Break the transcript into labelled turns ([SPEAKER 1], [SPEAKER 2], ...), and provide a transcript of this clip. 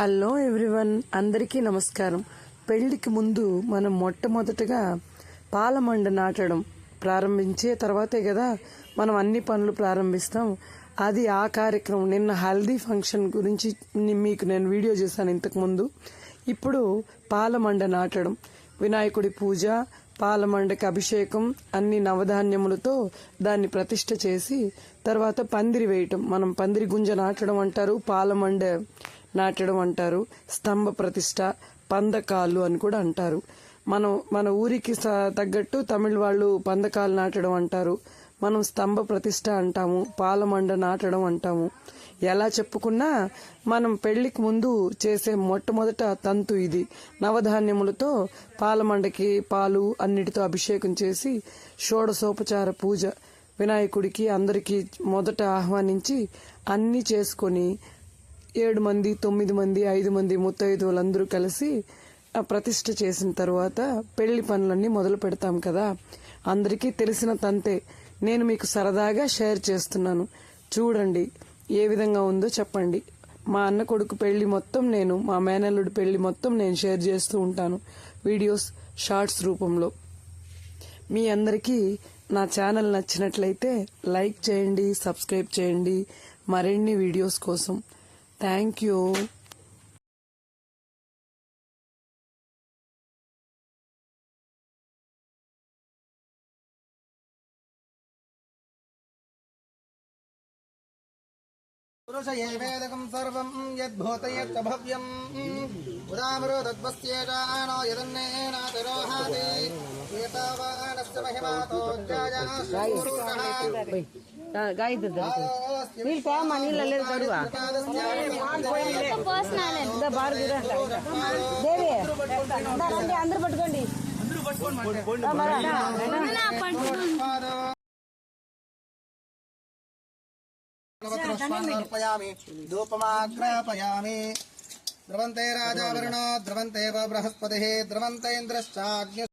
[SPEAKER 1] Hello everyone అందరికీ నమస్కారం. పెళ్ళికి ముందు మనం మొట్టమొదటగా పాలమండ నాటడం ప్రారంభించే తర్వాతే కదా మనం అన్ని పనులు ప్రారంభిస్తాం. అది ఆ కార్యక్రమం. నిన్న హల్దీ ఫంక్షన్ గురించి మీకు నేను వీడియో చేశాను ఇంతకుముందు. ఇప్పుడు పాలమండ నాటడం. వినాయకుడి పూజ పాలమండకి అభిషేకం అన్ని నవధాన్యములతో దాన్ని ప్రతిష్ఠ చేసి తర్వాత పందిరి వేయటం. మనం పందిరి గుంజ నాటడం అంటారు. పాలమండ నాటడం అంటారు. స్తంభ ప్రతిష్ట పందకాలు అని కూడా అంటారు. మనం మన ఊరికి తగ్గట్టు తమిళ వాళ్ళు పందకాలు నాటడం అంటారు. మనం స్తంభ ప్రతిష్ట అంటాము పాలమండ నాటడం అంటాము. ఎలా చెప్పుకున్నా మనం పెళ్ళికి ముందు చేసే మొట్టమొదట తంతు ఇది. నవధాన్యములతో పాలమండకి పాలు అన్నిటితో అభిషేకం చేసి షోడసోపచార పూజ. వినాయకుడికి అందరికీ మొదట ఆహ్వానించి అన్నీ చేసుకొని ఏడు మంది తొమ్మిది మంది ఐదు మంది ముత్తైదువులందరూ కలిసి ఆ చేసిన తర్వాత పెళ్ళి పనులన్నీ మొదలు పెడతాం కదా. అందరికీ తెలిసిన తంతే. నేను మీకు సరదాగా షేర్ చేస్తున్నాను. చూడండి ఏ విధంగా ఉందో చెప్పండి. మా అన్న కొడుకు పెళ్ళి మొత్తం నేను మా మేనల్లుడి పెళ్ళి మొత్తం నేను షేర్ చేస్తూ ఉంటాను వీడియోస్ షార్ట్స్ రూపంలో. మీ అందరికీ నా ఛానల్ నచ్చినట్లయితే లైక్ చేయండి సబ్స్క్రైబ్ చేయండి. మరిన్ని వీడియోస్ కోసం Thank
[SPEAKER 2] you. पुरुषयैवेदकं सर्वं यद्भूत यत्कभव्यम् उदामरो तद्वस्येषाणो यदन्नेनातिरोहाति एतावानस्य महिमातो
[SPEAKER 3] जाया నీళ్ళు తేమా నీళ్ళ లేదు కడువా ఇంకా బారు దేవి రండి అందరు పట్టుకోండి.
[SPEAKER 2] ధూపమాగ్రపయామి ద్రవంతే రాజావరుణ బృహస్పతి ద్రవంతేంద్రశ్చాగ్ని